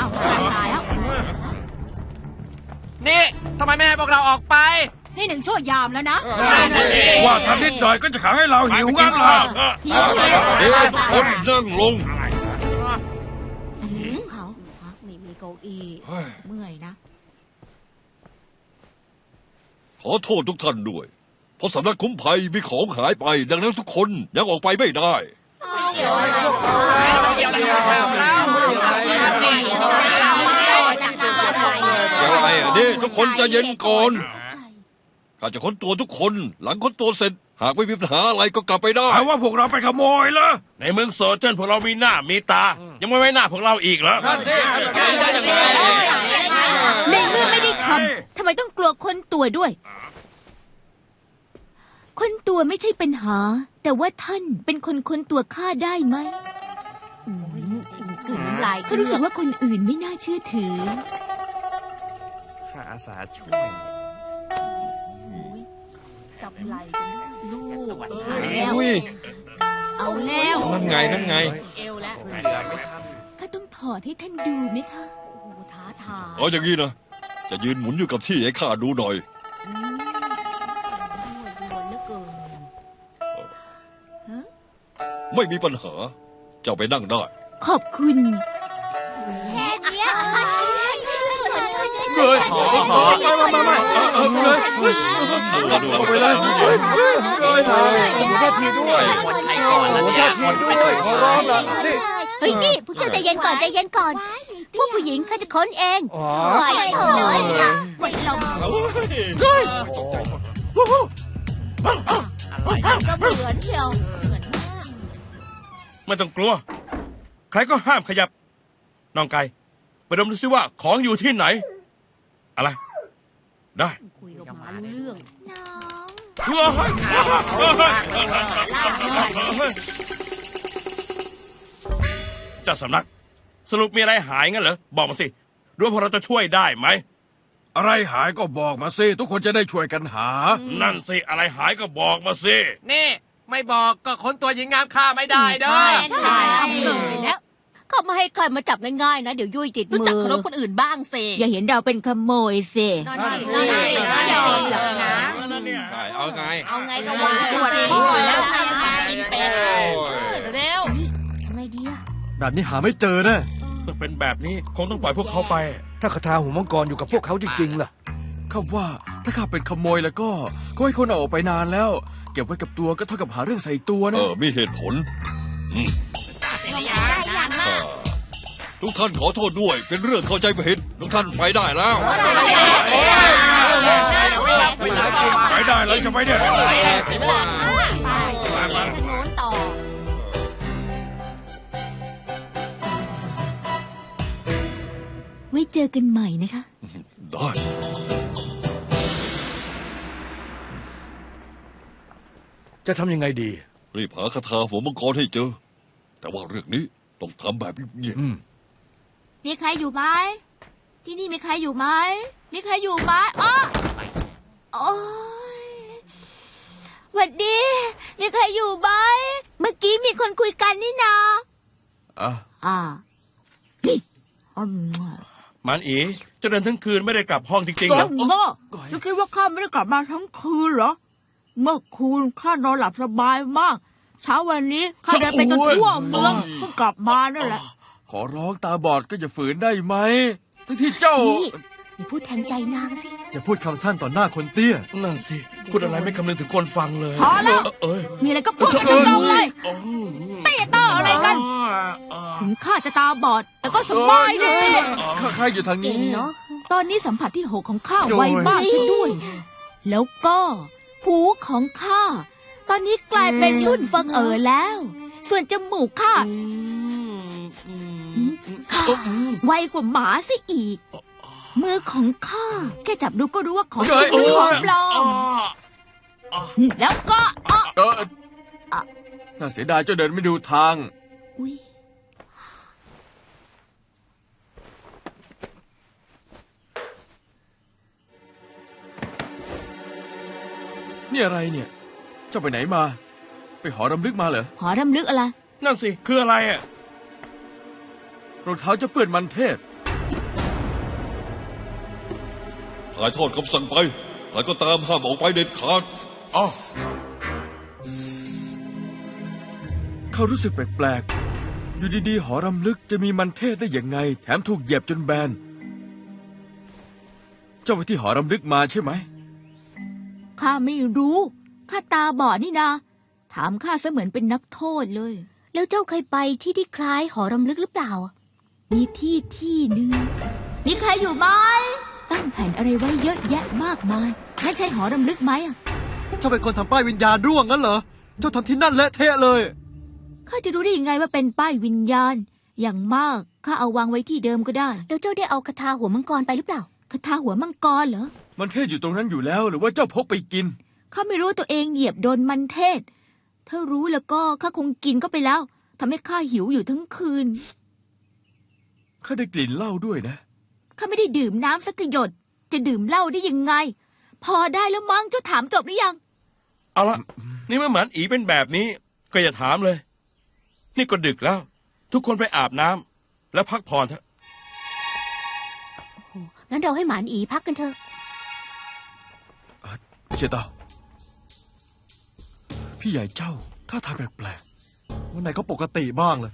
อ้าวตายแล้วนี่ทำไมไม่ให้พวกเราออกไป นี่หนึ่งชั่วยามแล้วนะว่าทำนิดหน่อยก็จะขังให้เราหิวงั้นเหรอหิวเลยเดี๋ยวทุกคนนั่งลงเขานี่มีเก้าอี้เมื่อยนะ ขอโทษทุกท่านด้วย เพราะสำนักคุ้มภัยมีของหายไป ดังนั้นทุกคนยังออกไปไม่ได้ยั งไงอะนี่ทุกคนใจะเย็นก่อนข้าจะค้นตัวทุกคน หลังค้นตัวเสร็จ หากไม่มีปัญหาอะไรก็กลับไปได้หาว่าพวกเราไปขโมยเหรอในเมืองโซเจนพวกเรามีหน้ามีตา ยังไม่ไว้หน้าพวกเราอีกเหรอในเมื่อไม่ได้ทำทำไมต้องกลัวคนตัวด้วยคนตัวไม่ใช่ปัญหา แต่ว่าท่านเป็นคนคนตัวข้าได้ไหมกลืนน้ำลายเขารู้สึกว่าคนอื่นไม่น่าเชื่อถือข้าอา สาช่วยจับไหล่กันลูกเอาแล้วอุ้ยเอาแล้วนั่นไงนั่นไง เอวแล้วข้าต้องถอดให้ท่านดูไหมคะโอ้โหท้าทายเอาอย่างนี้นะจะยืนหมุนอยู่กับที่ให้ข้าดูหน่อยอืมโอ้ยรวนเหลือเกินไม่มีปัญหา เจ้าไปนั่งได้ ขอบคุณ เฮ้ยไม่ไม่ไม่เออเลยเอาไปเลยผมก็ทีด้วยคนไทยก่อนแล้วเนี่ยคนไปด้วยขอร้องละนี่เฮ้ยนี่พวกเจ้าใจเย็นก่อนใจเย็นก่อนพวกผู้หญิงข้าจะค้นเองอ๋อปล่อยโถยจ้ะปล่อยลมก็เหมือนเชียวเหมือนมากไม่ต้องกลัว ใครก็ห้ามขยับน้องไก่ไปดมดูซิว่าของอยู่ที่ไหน อะไร ได้คุยกับหมารู้เรื่องเฮ้ยเจ้าสำนัก สรุปมีอะไรหายงั้นเหรอ บอกมาสิดูว่าพวกเราจะช่วยได้ไหม อะไรหายก็บอกมาสิทุกคนจะได้ช่วยกันหา นั่นสิ อะไรหายก็บอกมาสิ นี่ ไม่บอกก็ค้นตัวหญิงงามฆ่าไม่ได้เด้อ ใช่ทำเกินแล้ว เขามาให้ใครมาจับง่ายๆนะ เดี๋ยวยุ่ยติดมือ รู้จักเคารพคนอื่นบ้างสิอย่าเห็นเราเป็นขโมยสินั่นน่ะสินั่นน่ะสิหรอกนะเอาไงเอาไงก็ว่าตรวจพ่อแล้วนายจะมากินเป็ดเร็วไงดีอะแบบนี้หาไม่เจอนะมันเป็นแบบนี้คงต้องปล่อยพวกเขาไป ถ้าคาถาหัวมังกรอยู่กับพวกเขาจริงๆล่ะ ข้าว่าถ้าข้าเป็นขโมยแล้วก็เขาให้คนเอาออกไปนานแล้ว เก็บไว้กับตัวก็เท่ากับหาเรื่องใส่ตัวเอนะ อ มีเหตุผล ทุกท่านขอโทษด้วย เป็นเรื่องเข้าใจผิดทุกท่านไปได้แล้ว ไปได้เลยจะไปเนี่ยไปไปโน้นต่อไว้เจอกันใหม่นะคะ ได้ จะทำยังไงดี รีบหาคาถาหัวมังกรให้เจอ แต่ว่าเรื่องนี้ต้องทำแบบเงียบอื มมีใครอยู่ไหมที่นี่มีใครอยู่ไหมมีใครอยู่ไหมอ๋อโอ้ยหวัดดี มีใครอยู่ไหมเมื่อกี้มีคนคุยกันนี่นาอะอ่านี่อืมมันอีจะเดินทั้งคืนไม่ได้กลับห้องจริงๆเหรอ โง่ลูกคิดว่าข้าไม่ได้กลับมาทั้งคืนเหรอ เมื่อคืนข้านอนหลับสบายมาก เช้าวันนี้ข้าเดินไปจนทั่วเมืองเพิ่งกลับมานั่นแหละ ขอร้องตาบอดก็อย่าฝืนได้ไหม ทั้งที่เจ้า นี่อย่าพูดแทนใจนางสิ อย่าพูดคำสั้นต่อหน้าคนเตี้ย นั่นสิพูดอะไรไม่คำนึงถึงคนฟังเลยพอแล้ว เอ้ยมีอะไรก็พูดกันตรงๆเลยตีต่ออะไรกันถึงข้าจะตาบอด แต่ก็สบายดีข้าข้าอยู่ทางเก่งนี้เนาะตอนนี้สัมผัสที่หกของข้าโอ้ยไวมากซะด้วย แล้วก็หูของข้า ตอนนี้กลายเป็นสุ่นเฟังเอ๋อแล้ว ส่วนจมูกข้าข้าไวกว่าหมาซะอีก มือของข้าแค่จับดูก็รู้ว่าของจริงหรือของปลอมแล้วก็เออน่าเสียดายเจ้าเดินไม่ดูทางอุ้ยนี่อะไรเนี่ย เจ้าไปไหนมา ไปหอรำลึกมาเหรอหอรำลึกอะไร นั่นสิ คืออะไรอะรองเท้าจะเปื้อนมันเทศ ถ่ายทอดคำสั่งไป แล้วก็ตามห้ามออกไปเด็ดขาดอ๋อเขารู้สึกแปลกๆ อยู่ดีๆ หอรำลึกจะมีมันเทศได้อย่างไง แถมถูกเหยียบจนแบน เจ้าไปที่หอรำลึกมาใช่ไหม ข้าไม่รู้ ข้าตาบอดนี่นะ ถามข้าเสมือนเป็นนักโทษเลย แล้วเจ้าเคยไปที่ที่คล้ายหอรำลึกหรือเปล่า มีที่ที่หนึ่งมีใครอยู่ไหมตั้งแผ่นอะไรไว้เยอะแยะมากมายนั่นใช่หอรำลึกไหมอะเจ้าเป็นคนทำป้ายวิญญาณร่วงงั้นเหรอ เจ้าทำที่นั่นเละเทะเลยข้าจะรู้ได้ยังไงว่าเป็นป้ายวิญญาณ อย่างมากข้าเอาวางไว้ที่เดิมก็ได้ แล้วเจ้าได้เอาคาถาหัวมังกรไปหรือเปล่าคาถาหัวมังกรเหรอมันเทศอยู่ตรงนั้นอยู่แล้ว หรือว่าเจ้าพกไปกินข้าไม่รู้ตัวเองเหยียบโดนมันเทศ ถ้ารู้แล้วก็ข้าคงกินก็ไปแล้วทำให้ข้าหิวอยู่ทั้งคืน ข้าได้กลิ่นเหล้าด้วยนะ ข้าไม่ได้ดื่มน้ำสักหยด จะดื่มเหล้าได้ยังไง พอได้แล้วมั้งเจ้าถามจบหรือยัง เอาละนี่เมื่อหมันอีเป็นแบบนี้ ก็อย่าถามเลย นี่ก็ดึกแล้ว ทุกคนไปอาบน้ำแล้วพักผ่อนเถอะงั้นเราให้หมานอีพักกันเถอะเชตา พี่ใหญ่เจ้าท่าทางแปลกๆวันไหนก็ปกติบ้างเลย